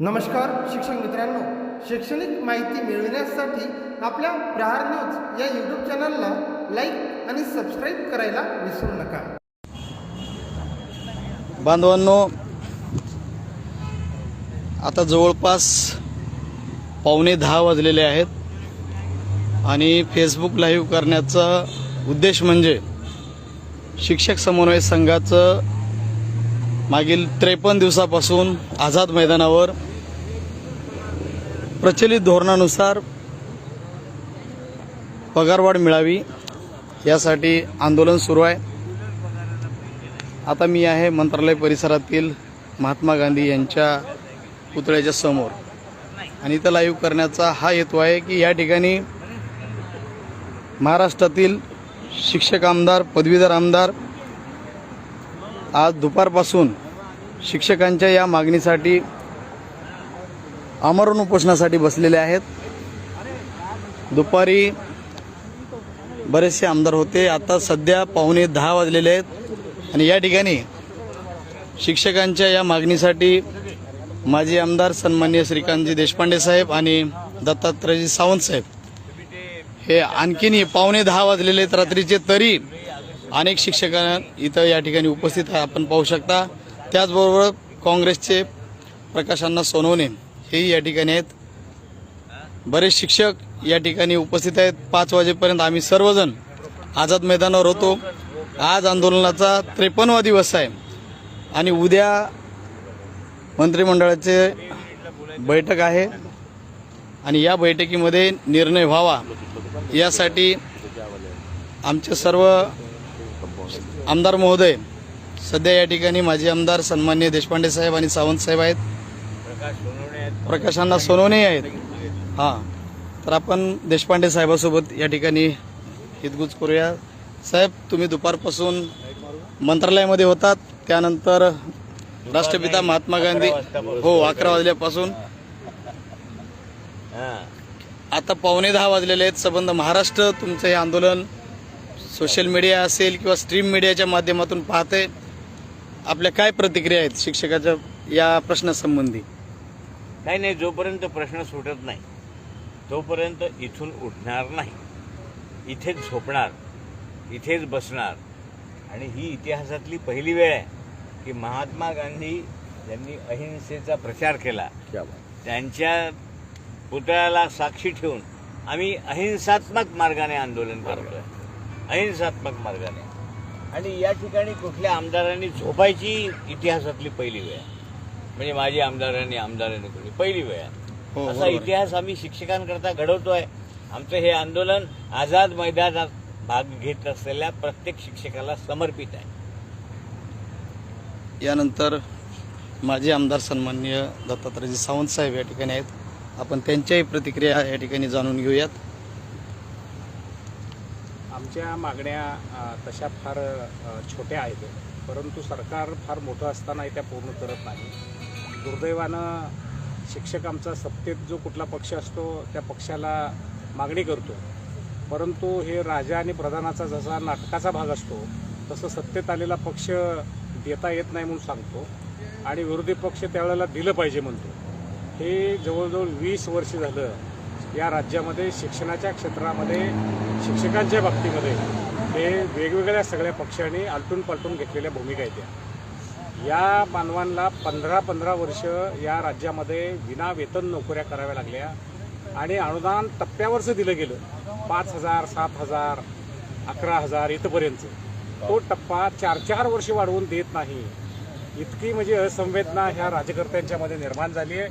नमस्कार शिक्षक मित्रांनो. शैक्षणिक माहिती मिळविण्यासाठी आपल्या प्रहार न्यूज या यूट्यूब चॅनलला लाईक आणि सबस्क्राईब करायला विसरू नका. बांधवांनो आता जवळपास पावणे दहा वाजलेले आहेत आणि फेसबुक लाईव्ह करण्याचा उद्देश म्हणजे शिक्षक समन्वय संघाचं मागील त्रेपन्न दिवसापासून आझाद मैदानावर प्रचलित धोरणानुसार पगारवाढ मिळावी यासाठी आंदोलन सुरू आहे. आता मी आहे मंत्रालय परिसरातील महात्मा गांधी यांच्या पुतळ्याच्या समोर. आणि इथं लाईव्ह करण्याचा हा हेतू आहे की या ठिकाणी महाराष्ट्रातील शिक्षक आमदार पदवीधर आमदार आज दुपारपासून शिक्षकांच्या या मागणीसाठी आमरण उपोषणासाठी बसलेले आहेत. दुपारी बरेचसे आमदार होते. आता सध्या पावणे दहा वाजलेले आहेत. आणि या ठिकाणी शिक्षकांच्या या मागणीसाठी माजी आमदार सन्मान्य श्रीकांतजी देशपांडे साहेब आणि दत्तात्रयजी सावंत साहेब. हे आणखीनही पावणे दहा वाजलेले आहेत रात्रीचे तरी अनेक शिक्षकांना इथं या ठिकाणी उपस्थित आहे. आपण पाहू शकता. त्याचबरोबर काँग्रेसचे प्रकाशांना सोनवणे हेही या ठिकाणी आहेत. बरेच शिक्षक या ठिकाणी उपस्थित आहेत. पाच वाजेपर्यंत आम्ही सर्वजण आझाद मैदानावर होतो. आज आंदोलनाचा त्रेपन्नवा दिवस आहे. आणि उद्या मंत्रिमंडळाचे बैठक आहे. आणि या बैठकीमध्ये निर्णय व्हावा यासाठी आमचे सर्व आमदार महोदय सध्या या ठिकाणी माजी आमदार सन्मान्य देशपांडे साहेब आणि सावंत साहेब आहेत. प्रकाशांना सोनवणे आहेत. हां. तर आपण देशपांडे साहेबासोबत या ठिकाणी हितगुज करूया. साहेब तुम्ही दुपारपासून मंत्रालयामध्ये होतात. त्यानंतर राष्ट्रपिता महात्मा गांधी हो अकरा वाजल्यापासून. आता पावणे दहा वाजलेले आहेत. संबंध महाराष्ट्र तुमचं हे आंदोलन सोशल मीडिया असेल किंवा स्ट्रीम मीडियाच्या माध्यमातून पाहते आपल्या काय प्रतिक्रिया आहेत शिक्षकाच्या या प्रश्नासंबंधी? नाही नाही जोपर्यंत प्रश्न सुटत नाही तोपर्यंत इथून उठणार नाही. इथेच झोपणार इथेच बसणार. आणि ही इतिहासातली पहिली वेळ आहे की महात्मा गांधी यांनी अहिंसेचा प्रचार केला. त्यांच्या पुतळ्याला साक्षी ठेवून आम्ही अहिंसात्मक मार्गाने आंदोलन करतोय. अहिंसात्मक मार्गाने. आणि या ठिकाणी कुठल्या आमदारांनी झोपायची इतिहासातली पहिली वेळ. म्हणजे माझी आमदारांनी आमदारांनी कोणी पहिली वेळ. हो, असा. इतिहास आम्ही शिक्षकांकरता घडवतोय. आमचं हे आंदोलन आझाद मैदानात भाग घेत असलेल्या प्रत्येक शिक्षकाला समर्पित आहे. यानंतर माजी आमदार सन्मान्य दत्तात्रयजी सावंत साहेब या ठिकाणी आहेत. आपण त्यांच्याही प्रतिक्रिया या ठिकाणी जाणून घेऊयात. आमच्या मागण्या तशा फार छोट्या आहेत. परंतु सरकार फार मोठं असतानाही त्या पूर्ण करत नाही. दुर्दैवानं शिक्षक आमचा सत्तेत जो कुठला पक्ष असतो त्या पक्षाला मागणी करतो. परंतु हे राजा आणि प्रधानाचा जसा नाटकाचा भाग असतो तसं सत्तेत आलेला पक्ष देता येत नाही म्हणून सांगतो आणि विरोधी पक्ष त्यावेळेला दिलं पाहिजे म्हणतो. हे जवळजवळ वीस वर्ष झालं या राज्यामध्ये शिक्षणाच्या क्षेत्रामध्ये शिक्षकांच्या बाबतीमध्ये हे वेगवेगळ्या सगळ्या पक्षांनी आलटून पालटून घेतलेल्या भूमिका आहेत या मानवांना पंधरा पंधरा वर्ष या राज्यामध्ये विना वेतन नोकऱ्या कराव्या लागल्या आणि अनुदान टप्प्यावरचं दिलं गेलं. पाच हजार सात हजार अकरा हजार इथपर्यंत. तो टप्पा चार चार वर्ष वाढवून देत नाही. इतकी म्हणजे असंवेदना ह्या राजकर्त्यांच्या मध्ये निर्माण झाली आहे.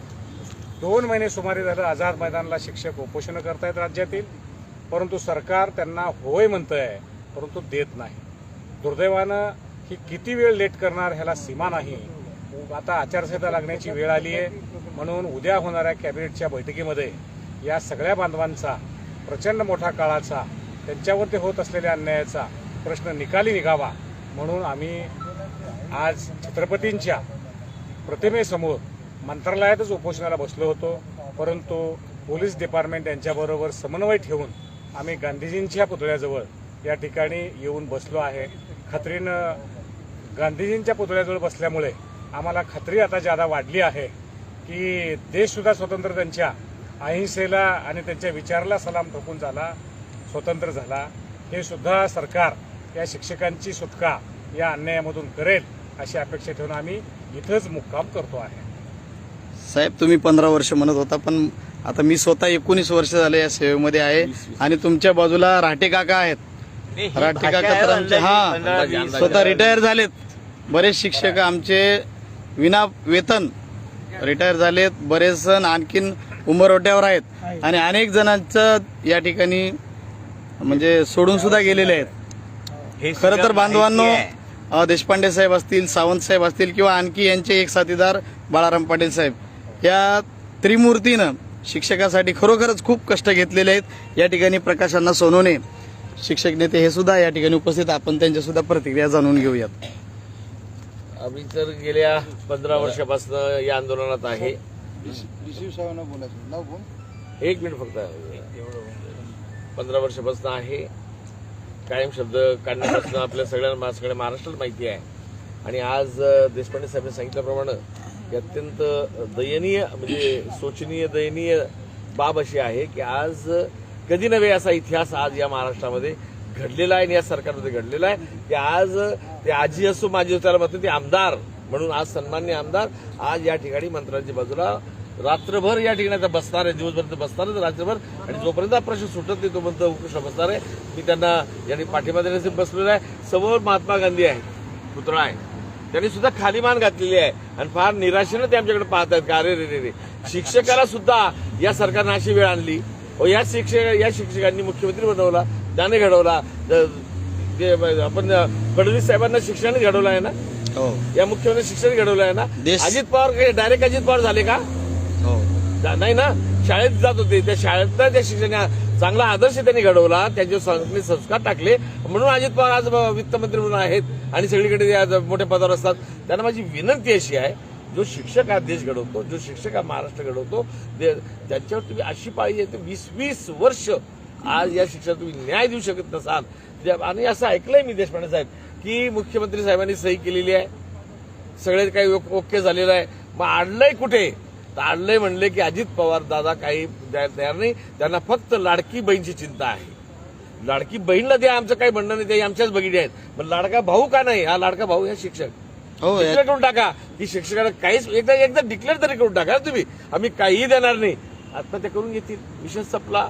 दोन महिने सुमारे झालं आझाद मैदानला शिक्षक उपोषणं करतायत राज्यातील परंतु सरकार त्यांना होय म्हणतं आहे परंतु देत नाही. दुर्दैवानं ही किती वेळ लेट करणार ह्याला सीमा नाही. आता आचारसंहिता लागण्याची वेळ आली आहे. म्हणून उद्या होणाऱ्या कॅबिनेटच्या बैठकीमध्ये या सगळ्या बांधवांचा प्रचंड मोठा काळाचा त्यांच्यावरती होत असलेल्या अन्यायाचा प्रश्न निकाली निघावा. म्हणून आम्ही आज छत्रपतींच्या प्रतिमेसमोर मंत्रालयातच उपोषणाला बसलो होतो. परंतु पोलीस डिपार्टमेंट यांच्याबरोबर समन्वय ठेवून आम्ही गांधीजींच्या पुतळ्याजवळ या ठिकाणी येऊन बसलो आहे. खात्रीनं गांधीजींच्या पुतळ्याजवळ बसल्यामुळे आम्हाला खात्री आता जादा वाढली आहे की देशसुद्धा स्वतंत्र त्यांच्या अहिंसेला आणि त्यांच्या विचाराला सलाम ठोकून झाला स्वतंत्र झाला. हे सुद्धा सरकार या शिक्षकांची सुटका या अन्यायामधून करेल अशी अपेक्षा ठेवून आम्ही इथंच मुक्काम करतो आहे. साहेब तुम्ही पंधरा वर्ष म्हणत होता पण आता मी स्वतः एकोणीस वर्ष झाले या सेवेमध्ये आहे आणि तुमच्या बाजूला राठे काका आहेत. ही भाषा काका हा स्वतः रिटायर झालेत. बरेच शिक्षक आमचे विना वेतन रिटायर झालेत. बरेच जण आणखीन उमरवट्यावर आहेत. आणि अनेक जणांचं या ठिकाणी म्हणजे सोडून सुद्धा गेलेले आहेत. हे खरं तर बांधवांनो देशपांडे साहेब असतील सावंत साहेब असतील किंवा आणखी यांचे एक साथीदार बाळाराम पाटील साहेब. या त्रिमूर्तीनं शिक्षकासाठी खरोखरच खूप कष्ट घेतलेले आहेत. या ठिकाणी प्रकाश अण्णा सोनवणे शिक्षक नेते हे सुद्धा या ठिकाणी उपस्थित आपण त्यांच्या सुद्धा प्रतिक्रिया जाणून घेऊयात. आम्ही तर गेल्या पंधरा वर्षापासून या आंदोलनात आहे. एक मिनिट फक्त. पंधरा वर्षापासून आहे. कायम शब्द काढण्यापासून आपल्या सगळ्यांना सगळ्या महाराष्ट्राला माहिती आहे. आणि आज देशपांडे साहेबांनी सांगितल्याप्रमाणे ही अत्यंत दयनीय म्हणजे शोचनीय दयनीय बाब अशी आहे की आज कधी नव्हे असा इतिहास आज या महाराष्ट्रामध्ये घडलेला आहे आणि या सरकारमध्ये घडलेला आहे. की आज ते आजी असो माझी असो त्याला म्हणतो ते आमदार म्हणून आज सन्मान्य आमदार आज या ठिकाणी मंत्र्यांच्या बाजूला रात्रभर या ठिकाणी आता बसणार आहे. दिवसभर बसणार आहे रात्रभर. आणि जोपर्यंत हा प्रश्न सुटत नाही तोपर्यंत उपोषण बसणार आहे. मी त्यांना यांनी पाठिंबा देण्यासाठी बसलेला आहे. समोर महात्मा गांधी आहे पुतळा आहे. त्यांनी सुद्धा खाली मान घातलेली आहे. आणि फार निराशेनं ते आमच्याकडे पाहत आहेत का? अरे रे रे शिक्षकाला सुद्धा या सरकारनं अशी वेळ आणली. या शिक्षक या शिक्षकांनी मुख्यमंत्री बनवला त्याने घडवला. आपण फडणवीस साहेबांना शिक्षण घडवलं आहे ना? हो. या मुख्यमंत्री शिक्षण घडवलं आहे ना? अजित पवार डायरेक्ट अजित पवार झाले का? हो. नाही ना? शाळेत जात होते. त्या शाळेत त्या शिक्षणा चांगला आदर्श त्यांनी घडवला त्यांचे संस्कार टाकले. म्हणून अजित पवार आज वित्तमंत्री म्हणून आहेत आणि सगळीकडे आज मोठ्या पदावर असतात. त्यांना माझी विनंती अशी आहे जो शिक्षक हा देश घडवतो जो शिक्षक हा महाराष्ट्र घडवतो दे- त्याच्यावर तुम्ही अशी पाळी आहे वीस वीस वर्ष आज या शिक्षणात तुम्ही न्याय देऊ शकत नसाल. आणि असं ऐकलंय मी देशपांडे साहेब की मुख्यमंत्री साहेबांनी सही केलेली आहे. सगळे काही ओक- ओके झालेलं आहे. मग आणलंय कुठे? आणलंय म्हणले की अजित पवार दादा काही द्यायला तयार नाही. त्यांना फक्त लाडकी बहीणची चिंता आहे. लाडकी बहीणला द्या आमचं काही म्हणणं नाही ते आमच्याच बघितले आहेत. पण लाडका भाऊ का नाही? हा लाडका भाऊ हा शिक्षक. हो डिक्लेअर करून टाका. की शिक्षकाला काहीच एकदा एकदा डिक्लेअर तरी करून टाका तुम्ही. आम्ही काहीही देणार नाही. आत्महत्या करून घेतील. विषय संपला.